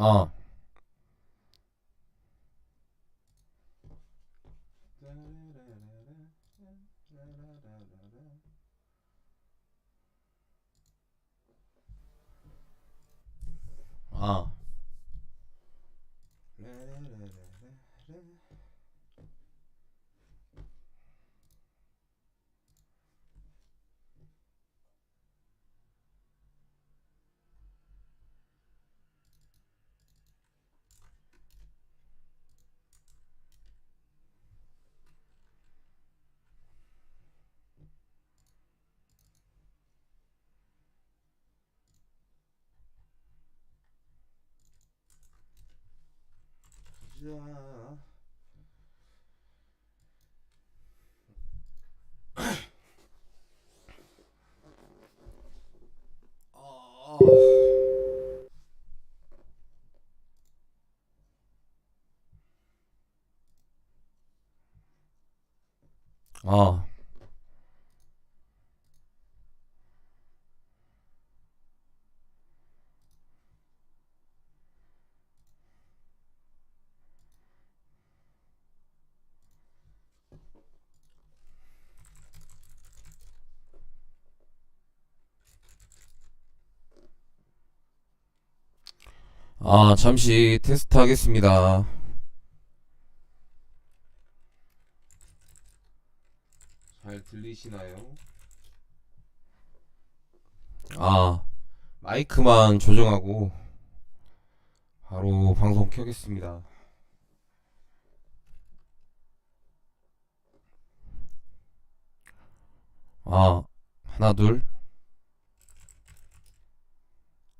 어. 자. 어. 어. 아, 잠시 테스트 하겠습니다. 잘 들리시나요? 아, 마이크만 조정하고 바로 방송 켜겠습니다. 아, 하나, 둘,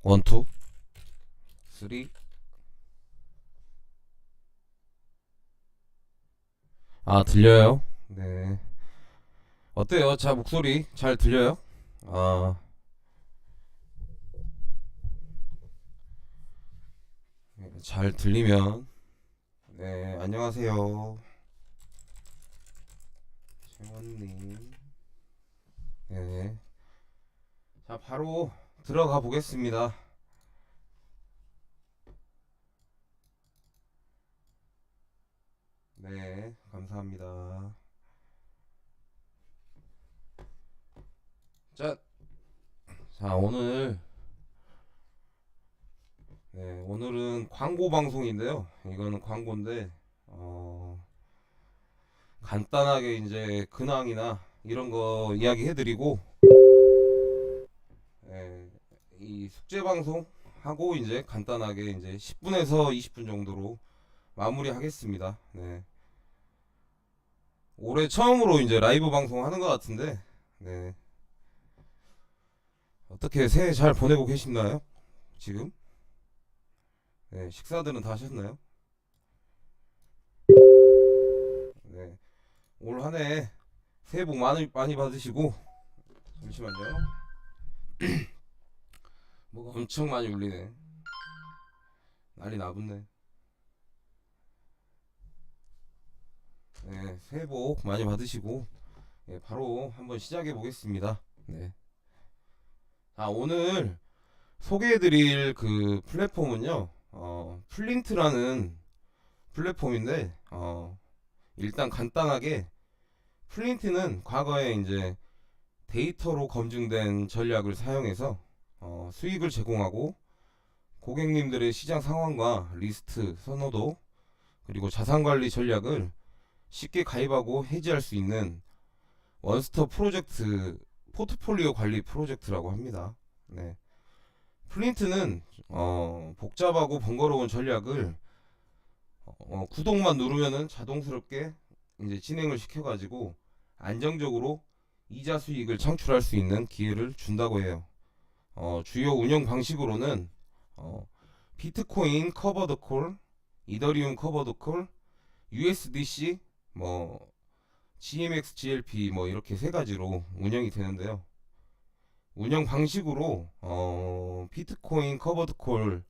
원, 투, 쓰리. 아, 들려요? 네. 어때요? 자, 목소리 잘 들려요? 아, 네, 잘 들리면, 네, 안녕하세요. 최원님. 네. 자, 바로 들어가 보겠습니다. 네, 감사합니다. 자, 자, 오늘, 네, 오늘은 광고 방송인데요. 이거는 광고인데, 어, 간단하게 이제 근황이나 이런 거 이야기 해 드리고, 네, 이 숙제 방송 하고 이제 간단하게 이제 10분에서 20분 정도로 마무리하겠습니다. 네. 올해 처음으로 이제 라이브 방송 하는 것 같은데, 네. 어떻게 새해 잘 보내고 계신가요? 지금? 네, 식사들은 다 하셨나요? 네. 올 한 해 새해 복 많이, 많이 받으시고, 잠시만요. 뭐가 엄청 많이 울리네. 난리 나붙네. 네, 새해 복 많이 받으시고, 예, 바로 한번 시작해 보겠습니다. 네. 아, 오늘 소개해드릴 그 플랫폼은요, 어, 플린트라는 플랫폼인데, 어, 일단 간단하게, 플린트는 과거에 이제 데이터로 검증된 전략을 사용해서 어, 수익을 제공하고 고객님들의 시장 상황과 리스트, 선호도, 그리고 자산 관리 전략을 쉽게 가입하고 해지할 수 있는 원스톱 프로젝트 포트폴리오 관리 프로젝트라고 합니다. 네. 플린트는 어, 복잡하고 번거로운 전략을 어, 구독만 누르면은 자동스럽게 이제 진행을 시켜가지고 안정적으로 이자 수익을 창출할 수 있는 기회를 준다고 해요. 어, 주요 운영 방식으로는 어, 비트코인 커버드 콜, 이더리움 커버드 콜, USDC, 뭐 GMX, GLP 뭐 이렇게 세 가지로 운영이 되는데요. 운영 방식으로 어, 비트코인 커버드 콜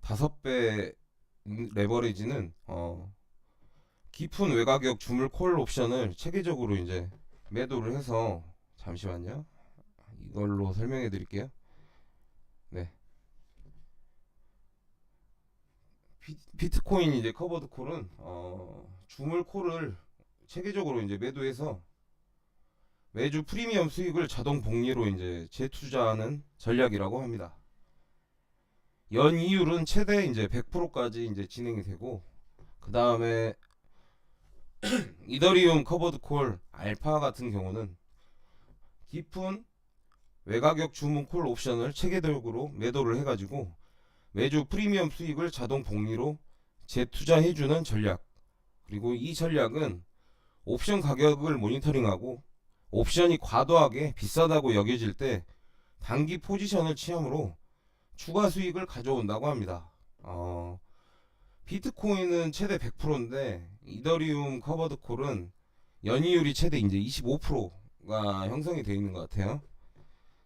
다섯 배 레버리지는 어, 깊은 외가격 주물 콜 옵션을 체계적으로 이제 매도를 해서 잠시만요. 이걸로 설명해 드릴게요. 네. 비, 비트 코인 이제 커버드 콜은 어, 주물 콜을 체계적으로 이제 매도해서 매주 프리미엄 수익을 자동 복리로 이제 재투자하는 전략이라고 합니다. 연 이율은 최대 이제 100%까지 이제 진행이 되고 그 다음에 이더리움 커버드 콜 알파 같은 경우는 깊은 외가격 주문 콜 옵션을 체계적으로 매도를 해가지고 매주 프리미엄 수익을 자동 복리로 재투자해주는 전략. 그리고 이 전략은 옵션 가격을 모니터링하고 옵션이 과도하게 비싸다고 여겨질 때 단기 포지션을 취함으로 추가 수익을 가져온다고 합니다. 어, 비트코인은 최대 100%인데 이더리움 커버드 콜은 연이율이 최대 이제 25%가 형성이 되어 있는 것 같아요.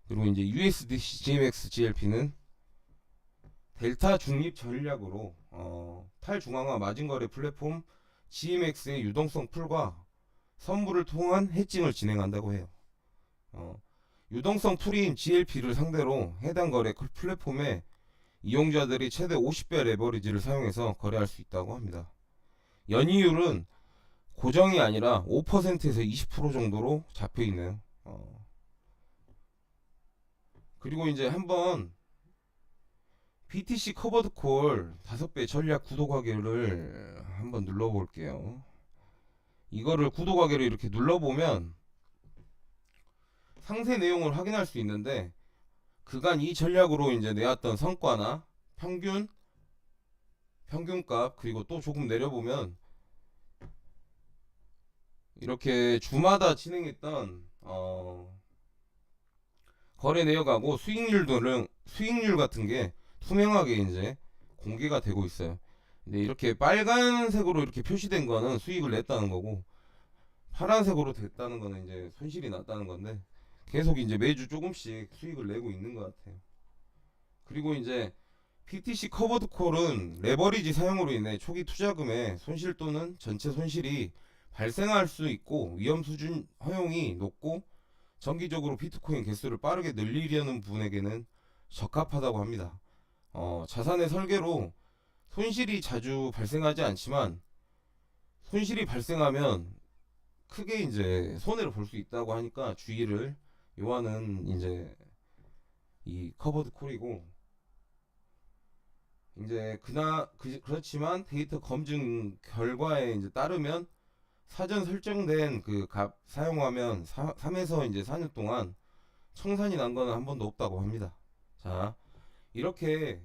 그리고 이제 USDC GMX GLP는 델타 중립 전략으로 어, 탈중앙화 마진거래 플랫폼 GMX의 유동성 풀과 선물을 통한 해칭을 진행한다고 해요. 어, 유동성 풀인 GLP를 상대로 해당 거래 플랫폼에 이용자들이 최대 50배 레버리지를 사용해서 거래할 수 있다고 합니다. 연이율은 고정이 아니라 5%에서 20% 정도로 잡혀 있네요. 어. 그리고 이제 한번 BTC 커버드 콜 5배 전략 구독하기를 한번 눌러볼게요. 이거를 구독하기를 이렇게 눌러보면 상세 내용을 확인할 수 있는데 그간 이 전략으로 이제 내왔던 성과나 평균 평균값 그리고 또 조금 내려보면 이렇게 주마다 진행했던 어 거래 내역하고 수익률들은 수익률 같은 게 투명하게 이제 공개가 되고 있어요. 근데 이렇게 빨간색으로 이렇게 표시된 거는 수익을 냈다는 거고 파란색으로 됐다는 거는 이제 손실이 났다는 건데 계속 이제 매주 조금씩 수익을 내고 있는 것 같아요. 그리고 이제 PTC 커버드 콜은 레버리지 사용으로 인해 초기 투자금의 손실 또는 전체 손실이 발생할 수 있고 위험 수준 허용이 높고 정기적으로 비트코인 개수를 빠르게 늘리려는 분에게는 적합하다고 합니다. 어, 자산의 설계로 손실이 자주 발생하지 않지만 손실이 발생하면 크게 이제 손해를 볼 수 있다고 하니까 주의를 요하는 이제 이 커버드 콜이고 이제 그나 그, 그렇지만 데이터 검증 결과에 이제 따르면 사전 설정된 그 값 사용하면 3에서 이제 4년 동안 청산이 난 거는 한 번도 없다고 합니다. 자, 이렇게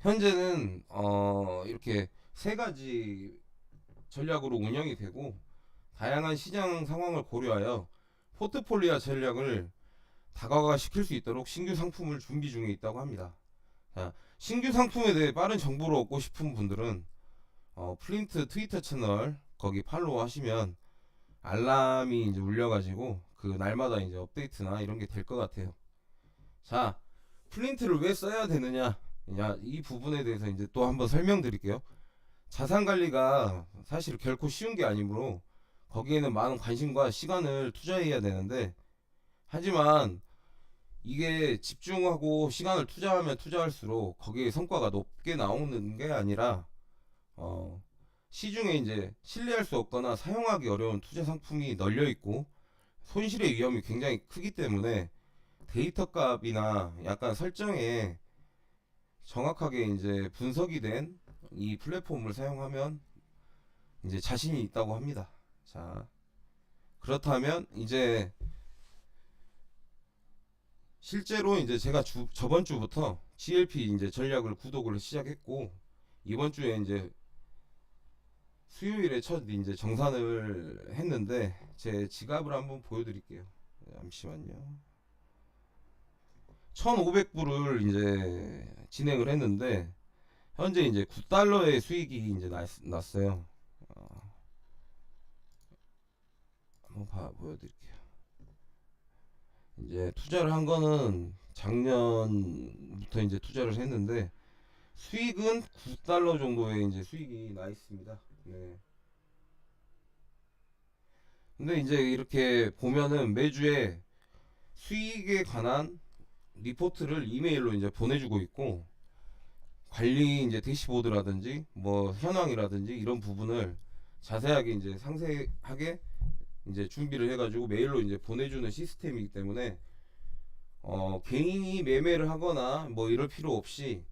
현재는 어 이렇게 세 가지 전략으로 운영이 되고 다양한 시장 상황을 고려하여 포트폴리오 전략을 다각화시킬 수 있도록 신규 상품을 준비 중에 있다고 합니다. 자, 신규 상품에 대해 빠른 정보를 얻고 싶은 분들은 어, 플린트 트위터 채널 거기 팔로우 하시면 알람이 이제 울려가지고 그 날마다 이제 업데이트나 이런 게 될 것 같아요. 자, 플린트를 왜 써야 되느냐? 야, 이 부분에 대해서 이제 또 한번 설명드릴게요. 자산 관리가 사실 결코 쉬운 게 아니므로 거기에는 많은 관심과 시간을 투자해야 되는데 하지만 이게 집중하고 시간을 투자하면 투자할수록 거기에 성과가 높게 나오는 게 아니라 어 시중에 이제 신뢰할 수 없거나 사용하기 어려운 투자 상품이 널려 있고 손실의 위험이 굉장히 크기 때문에 데이터 값이나 약간 설정에 정확하게 이제 분석이 된 이 플랫폼을 사용하면 이제 자신이 있다고 합니다. 자, 그렇다면 이제 실제로 이제 제가 주, 저번 주부터 GLP 이제 전략을 구독을 시작했고 이번 주에 이제 수요일에 첫 이제 정산을 했는데 제 지갑을 한번 보여드릴게요. 잠시만요. 1,500불을 이제 진행을 했는데 현재 이제 9달러의 수익이 이제 났, 났어요. 어, 한번 봐 보여드릴게요. 이제 투자를 한 거는 작년부터 이제 투자를 했는데 수익은 9달러 정도의 이제 수익이 나 있습니다. 네. 근데 이제 이렇게 보면은 매주에 수익에 관한 리포트를 이메일로 이제 보내주고 있고 관리 이제 대시보드라든지 뭐 현황이라든지 이런 부분을 자세하게 이제 상세하게 이제 준비를 해가지고 메일로 이제 보내주는 시스템이기 때문에 어, 개인이 매매를 하거나 뭐 이럴 필요 없이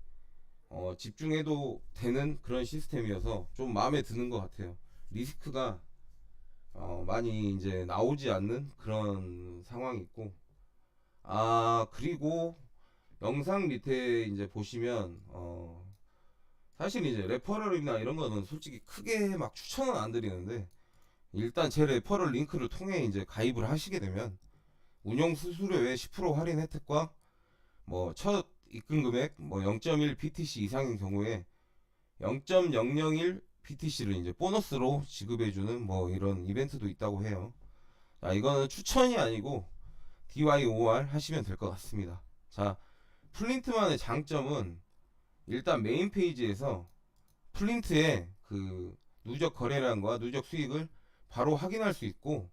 어, 집중해도 되는 그런 시스템이어서 좀 마음에 드는 것 같아요. 리스크가 어, 많이 이제 나오지 않는 그런 상황이 있고 아 그리고 영상 밑에 이제 보시면 어 사실 이제 레퍼럴이나 이런 거는 솔직히 크게 막 추천은 안 드리는데 일단 제 레퍼럴 링크를 통해 이제 가입을 하시게 되면 운영 수수료의 10% 할인 혜택과 뭐 첫 입금 금액 뭐 0.1 BTC 이상인 경우에 0.001 BTC를 이제 보너스로 지급해주는 뭐 이런 이벤트도 있다고 해요. 자, 이거는 추천이 아니고 DYOR 하시면 될 것 같습니다. 자, 플린트만의 장점은 일단 메인 페이지에서 플린트의 그 누적 거래량과 누적 수익을 바로 확인할 수 있고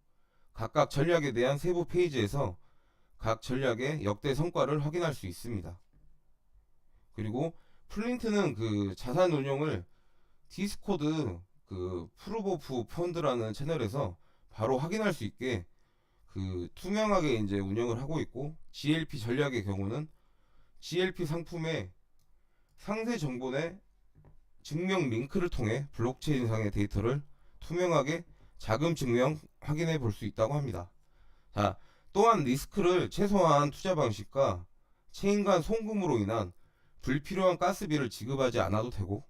각각 전략에 대한 세부 페이지에서 각 전략의 역대 성과를 확인할 수 있습니다. 그리고 플린트는 그 자산 운용을 디스코드 그 프루보프 펀드라는 채널에서 바로 확인할 수 있게 그 투명하게 이제 운영을 하고 있고 GLP 전략의 경우는 GLP 상품의 상세 정보의 증명 링크를 통해 블록체인상의 데이터를 투명하게 자금 증명 확인해 볼 수 있다고 합니다. 자, 또한 리스크를 최소화한 투자 방식과 체인 간 송금으로 인한 불필요한 가스비를 지급하지 않아도 되고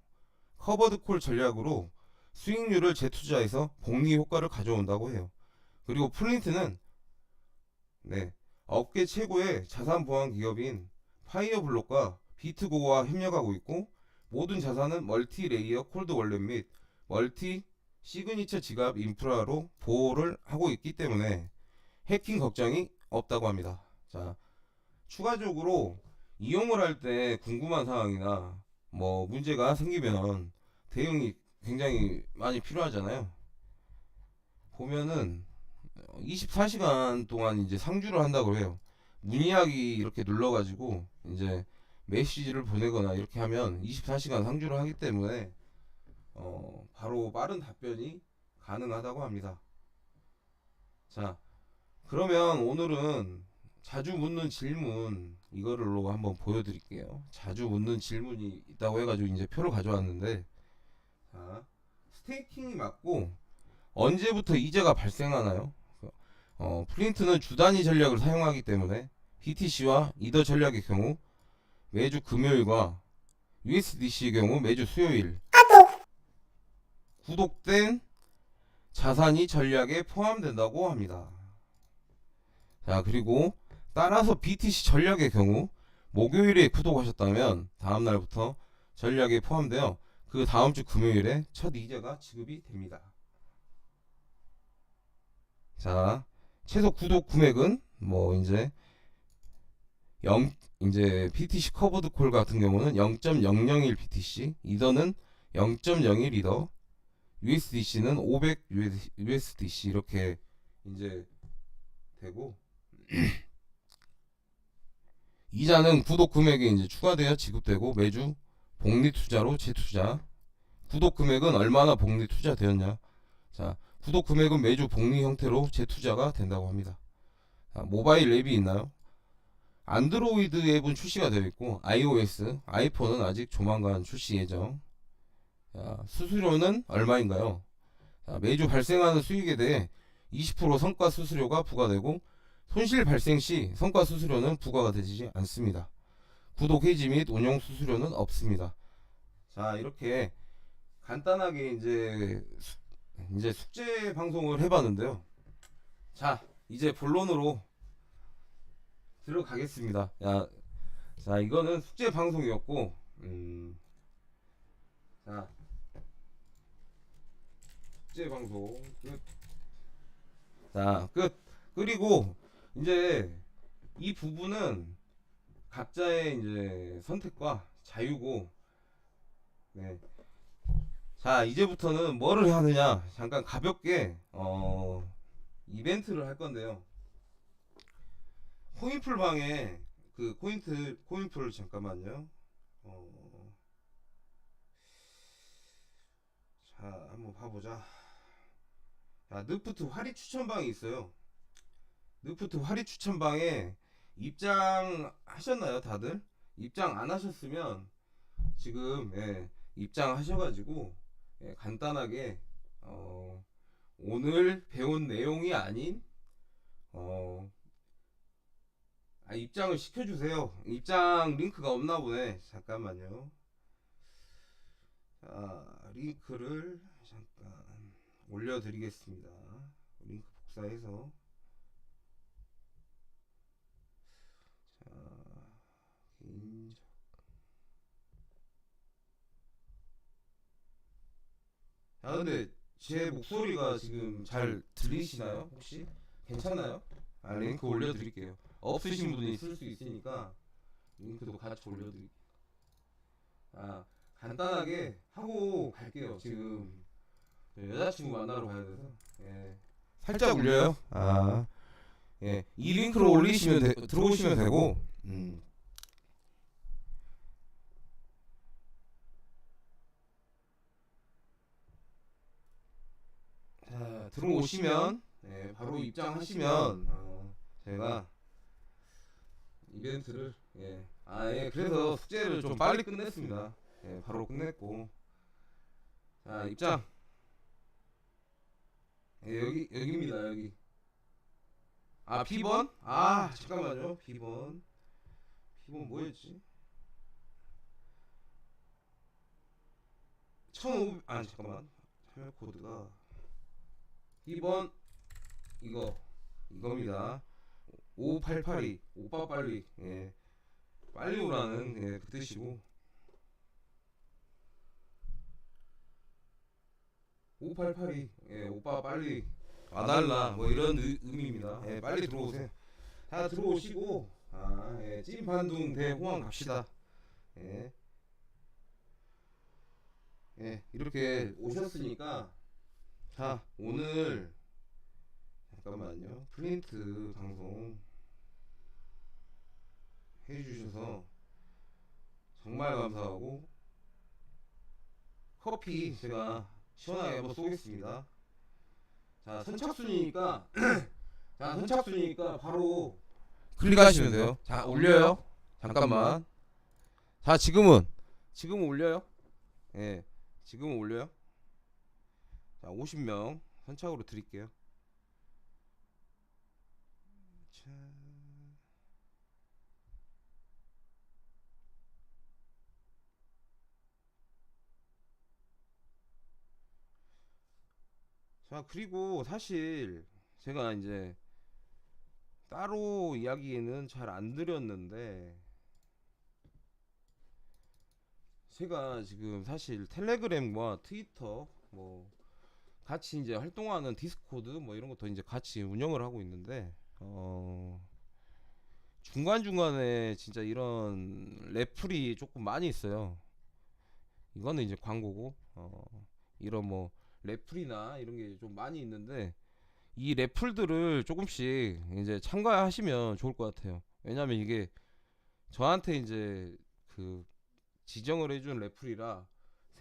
커버드 콜 전략으로 수익률을 재투자해서 복리 효과를 가져온다고 해요. 그리고 플린트는 네, 업계 최고의 자산 보안 기업인 파이어블록과 비트고와 협력하고 있고 모든 자산은 멀티 레이어 콜드 월렛 및 멀티 시그니처 지갑 인프라로 보호를 하고 있기 때문에 해킹 걱정이 없다고 합니다. 자, 추가적으로 이용을 할 때 궁금한 사항이나 뭐 문제가 생기면 대응이 굉장히 많이 필요하잖아요. 보면은 24시간 동안 이제 상주를 한다고 해요. 문의하기 이렇게 눌러가지고 이제 메시지를 보내거나 이렇게 하면 24시간 상주를 하기 때문에 어, 바로 빠른 답변이 가능하다고 합니다. 자, 그러면 오늘은 자주 묻는 질문 이거를로 한번 보여드릴게요. 자주 묻는 질문이 있다고 해가지고 이제 표를 가져왔는데, 자, 스테이킹이 맞고 언제부터 이자가 발생하나요? 어, 프린트는 주 단위 전략을 사용하기 때문에 BTC와 이더 전략의 경우 매주 금요일과 USDC의 경우 매주 수요일 구독된 자산이 전략에 포함된다고 합니다. 자, 그리고 따라서 BTC 전략의 경우 목요일에 구독하셨다면 다음 날부터 전략에 포함되어 그 다음 주 금요일에 첫 이자가 지급이 됩니다. 자, 최소 구독 금액은 뭐 이제 0 이제 BTC 커버드 콜 같은 경우는 0.001 BTC, 이더는 0.01 이더, USDC는 500 USDC 이렇게 이제 되고 이자는 구독 금액에 이제 추가되어 지급되고 매주 복리 투자로 재투자. 구독 금액은 얼마나 복리 투자되었냐? 자, 구독 금액은 매주 복리 형태로 재투자가 된다고 합니다. 자, 모바일 앱이 있나요? 안드로이드 앱은 출시가 되어 있고 iOS, 아이폰은 아직 조만간 출시 예정. 자, 수수료는 얼마인가요? 자, 매주 발생하는 수익에 대해 20% 성과 수수료가 부과되고 손실 발생 시 성과 수수료는 부과가 되지 않습니다. 구독 해지 및 운영 수수료는 없습니다. 자, 이렇게 간단하게 이제 수- 이제 숙제 방송을 해봤는데요. 자, 이제 본론으로 들어가겠습니다. 야, 자, 이거는 숙제 방송이었고, 음, 자, 숙제 방송 끝. 자, 끝. 그리고 이제 이 부분은 각자의 이제 선택과 자유고, 네. 자, 이제부터는 뭐를 하느냐? 잠깐 가볍게 어 이벤트를 할 건데요. 코인풀 방에 그 코인트 코인풀 잠깐만요. 어 자, 한번 봐보자. 자, 느프트 화리 추천방이 있어요. 느프트 화리 추천방에 입장하셨나요, 다들? 입장 안 하셨으면 지금 예, 입장하셔가지고 예, 간단하게 어, 오늘 배운 내용이 아닌 어, 아, 입장을 시켜주세요. 입장 링크가 없나 보네. 잠깐만요. 자, 링크를 잠깐 올려드리겠습니다. 링크 복사해서. 자, 개인적. 야, 근데 제 목소리가 지금 잘 들리시나요? 혹시? 괜찮나요? 아, 링크 올려드릴게요. 없으신 분이 있을 수 있으니까 링크도 같이 올려드릴게요. 아, 간단하게 하고 갈게요. 지금 저 여자친구 만나러 가야 돼서. 예. 살짝 울려요. 아, 예. 이 링크로 올리시면 되, 들어오시면 되고. 음. 자, 들어오시면 예, 바로 입장하시면 어, 제가 이벤트를 예. 아, 예. 그래서 숙제를 좀 빨리 끝냈습니다. 예, 바로 끝냈고. 자, 입장. 예, 여기 여기입니다. 여기. 아, B번? 아, 잠깐만요. B번. B번 뭐였지? 1500 아, 잠깐만. 참여 코드가 B번 이거 이겁니다. 5882 오빠 빨리 예. 빨리 오라는 예, 그 뜻이고 5882 예, 오빠 빨리 와달라 뭐 이런 의, 의미입니다. 예, 빨리 들어오세요. 다 들어오시고 아, 예, 찐판둥 대호황 갑시다. 예. 예, 이렇게 오셨으니까 자, 오늘 잠깐만요. 프린트 방송 해주셔서 정말 감사하고 커피 제가 시원하게 한번 쏘겠습니다. 자 선착순이니까 자 선착순이니까 바로 클릭하시면 돼요. 자 올려요. 잠깐만. 자 지금은 지금은 올려요. 예, 지금은 올려요. 자 50명 선착으로 드릴게요. 자. 자, 그리고 사실 제가 이제 따로 이야기는 잘 안 드렸는데 제가 지금 사실 텔레그램과 트위터 뭐 같이 이제 활동하는 디스코드 뭐 이런 것도 이제 같이 운영을 하고 있는데 어 중간 중간에 진짜 이런 레플이 조금 많이 있어요. 이거는 이제 광고고 어 이런 뭐 래플이나 이런 게 좀 많이 있는데 이 래플들을 조금씩 이제 참가하시면 좋을 것 같아요. 왜냐면 이게 저한테 이제 그 지정을 해준 래플이라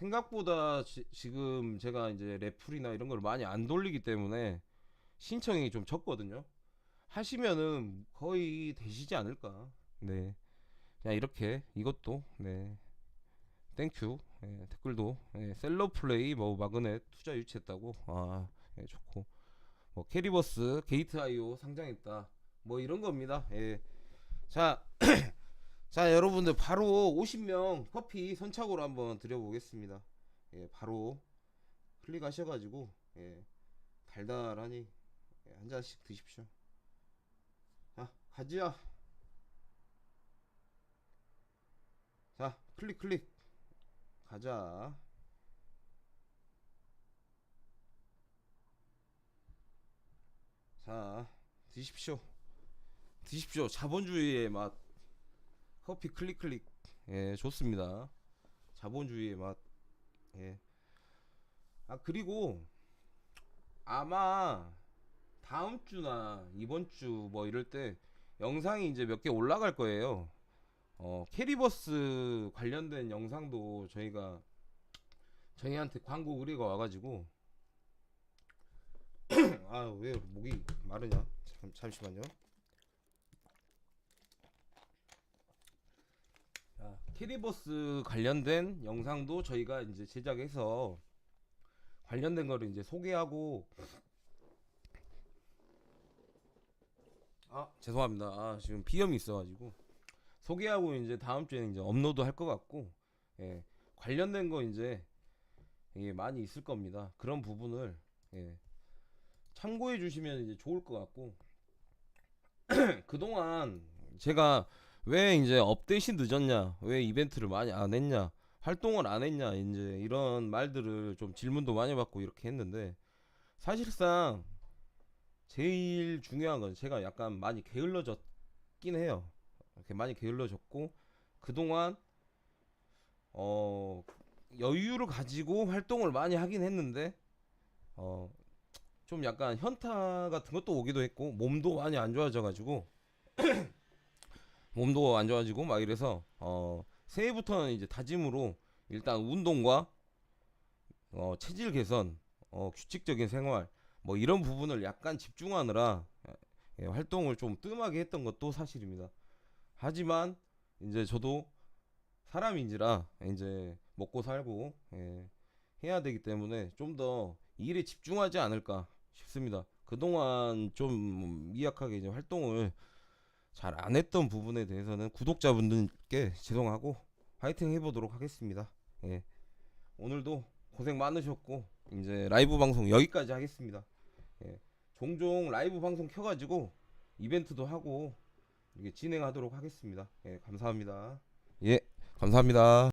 생각보다 지, 지금 제가 이제 래플이나 이런 걸 많이 안 돌리기 때문에 신청이 좀 적거든요. 하시면은 거의 되시지 않을까. 네. 그냥 이렇게 이것도 네. 땡큐. 예, 댓글도 예, 셀러 플레이 뭐 마그넷 투자 유치했다고 아 예, 좋고 뭐 캐리버스 게이트 아이오 상장했다 뭐 이런 겁니다 예. 자, 자 여러분들 바로 50명 커피 선착으로 한번 드려보겠습니다 예, 바로 클릭하셔가지고 예, 달달하니 예, 한 잔씩 드십시오 자 가지야 자 클릭 클릭 가자. 자, 드십시오. 드십시오. 자본주의의 맛. 커피 클릭 클릭. 예, 좋습니다. 자본주의의 맛. 예. 아, 그리고 아마 다음 주나 이번 주 뭐 이럴 때 영상이 이제 몇 개 올라갈 거예요. 어, 캐리버스 관련된 영상도 저희가 저희한테 광고 의뢰가 와가지고 아 왜 목이 마르냐 잠, 잠시만요 캐리버스 관련된 영상도 저희가 이제 제작해서 관련된 거를 이제 소개하고 아 죄송합니다. 아, 지금 비염이 있어가지고. 소개하고 이제 다음 주에 이제 업로드 할 것 같고 예, 관련된 거 이제 예, 많이 있을 겁니다. 그런 부분을 예, 참고해 주시면 이제 좋을 것 같고. 그동안 제가 왜 이제 업데이트 늦었냐, 왜 이벤트를 많이 안 했냐, 활동을 안 했냐, 이제 이런 말들을 좀 질문도 많이 받고 이렇게 했는데 사실상 제일 중요한 건 제가 약간 많이 게을러졌긴 해요. 이렇게 많이 게을러졌고 그동안 어 여유를 가지고 활동을 많이 하긴 했는데 어 좀 약간 현타 같은 것도 오기도 했고 몸도 많이 안 좋아져 가지고 몸도 안 좋아지고 막 이래서 어 새해부터는 이제 다짐으로 일단 운동과 어 체질 개선 어 규칙적인 생활 뭐 이런 부분을 약간 집중하느라 예, 활동을 좀 뜸하게 했던 것도 사실입니다. 하지만 이제 저도 사람인지라 이제 먹고 살고 예, 해야 되기 때문에 좀 더 일에 집중하지 않을까 싶습니다. 그동안 좀 미약하게 이제 활동을 잘 안 했던 부분에 대해서는 구독자분들께 죄송하고 화이팅 해보도록 하겠습니다. 예. 오늘도 고생 많으셨고 이제 라이브 방송 여기까지 하겠습니다. 예. 종종 라이브 방송 켜가지고 이벤트도 하고 이게 진행하도록 하겠습니다. 예, 감사합니다. 예, 감사합니다.